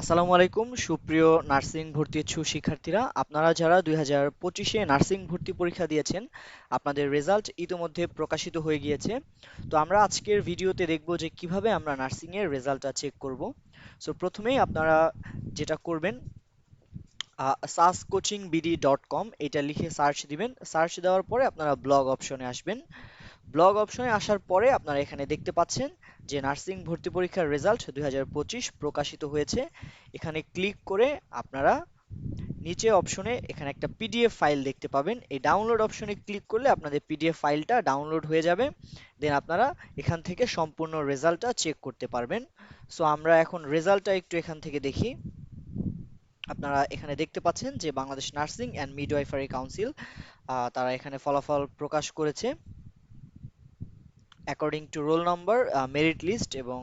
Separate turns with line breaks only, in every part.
আসসালামু আলাইকুম, সুপ্রিয় নার্সিং ভর্তি ইচ্ছুক শিক্ষার্থীরা। আপনারা যারা দুই হাজার পঁচিশে নার্সিং ভর্তি পরীক্ষা দিয়েছেন, আপনাদের রেজাল্ট ইতোমধ্যে প্রকাশিত হয়ে গিয়েছে। তো আমরা আজকের ভিডিওতে দেখব যে কীভাবে আমরা নার্সিং এর রেজাল্টটা চেক করব। সো প্রথমেই আপনারা যেটা করবেন সাস কোচিং বিডি ডট কম এটা লিখে সার্চ দিবেন। সার্চ দেওয়ার পরে আপনারা ব্লগ অপশনে আসবেন। ব্লগ অপশনে আসার পরে আপনারা এখানে দেখতে পাচ্ছেন যে নার্সিং ভর্তি পরীক্ষার রেজাল্ট দু হাজার পঁচিশ প্রকাশিত হয়েছে। এখানে ক্লিক করে আপনারা নিচে অপশনে এখানে একটা পিডিএফ ফাইল দেখতে পাবেন। এই ডাউনলোড অপশনে ক্লিক করলে আপনাদের পিডিএফ ফাইলটা ডাউনলোড হয়ে যাবে। দেন আপনারা এখান থেকে সম্পূর্ণ রেজাল্টটা চেক করতে পারবেন। সো আমরা এখন রেজাল্টটা একটু এখান থেকে দেখি। আপনারা এখানে দেখতে পাচ্ছেন যে Bangladesh nursing and midwifery council তারা এখানে ফলাফল প্রকাশ করেছে। According to roll number merit list এবং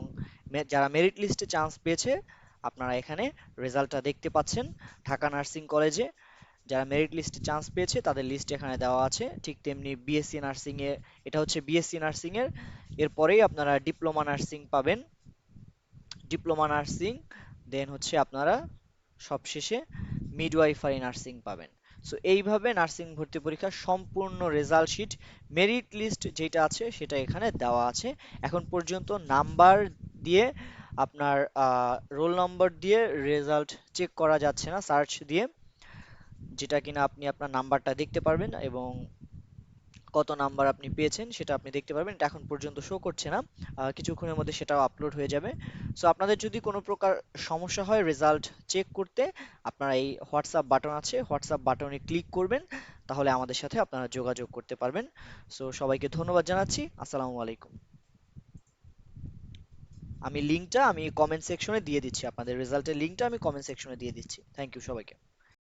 যারা মেরিট লিস্টে চান্স পেয়েছে, আপনারা এখানে রেজাল্টটা দেখতে পাচ্ছেন। ঢাকা নার্সিং কলেজে যারা মেরিট লিস্টে চান্স পেয়েছে, তাদের লিস্ট এখানে দেওয়া আছে। ঠিক তেমনি বিএসসি নার্সিং এ, এটা হচ্ছে বিএসসি নার্সিং এর। এরপরেই আপনারা ডিপ্লোমা নার্সিং পাবেন। ডিপ্লোমা নার্সিং দেন হচ্ছে আপনারা সবশেষে মিডওয়াইফারি নার্সিং পাবেন। সো এইভাবে নার্সিং ভর্তি পরীক্ষার সম্পূর্ণ রেজাল্ট শিট, মেরিট লিস্ট যেটা আছে সেটা এখানে দেওয়া আছে। এখন পর্যন্ত নাম্বার দিয়ে আপনার রোল নম্বর দিয়ে রেজাল্ট চেক করা যাচ্ছে না, সার্চ দিয়ে, যেটা কিনা আপনি আপনার নাম্বারটা দেখতে পারবেন এবং কত নাম্বার আপনি পেয়েছেন সেটা আপনি দেখতে পারবেন। এটা এখন পর্যন্ত শো করছে না। কিছুক্ষণের মধ্যে সেটাও আপলোড হয়ে যাবে। সো আপনাদের যদি কোনো প্রকার সমস্যা হয় রেজাল্ট চেক করতে, আপনারা এই হোয়াটসঅ্যাপ বাটন আছে হোয়াটসঅ্যাপ বাটনে ক্লিক করবেন। তাহলে আমাদের সাথে আপনারা যোগাযোগ করতে পারবেন। সো সবাইকে ধন্যবাদ জানাচ্ছি। আসসালামু আলাইকুম। আমি লিঙ্কটা আমি কমেন্ট সেকশনে দিয়ে দিচ্ছি। আপনাদের রেজাল্টের লিঙ্কটা আমি কমেন্ট সেকশনে দিয়ে দিচ্ছি। থ্যাংক ইউ সবাইকে।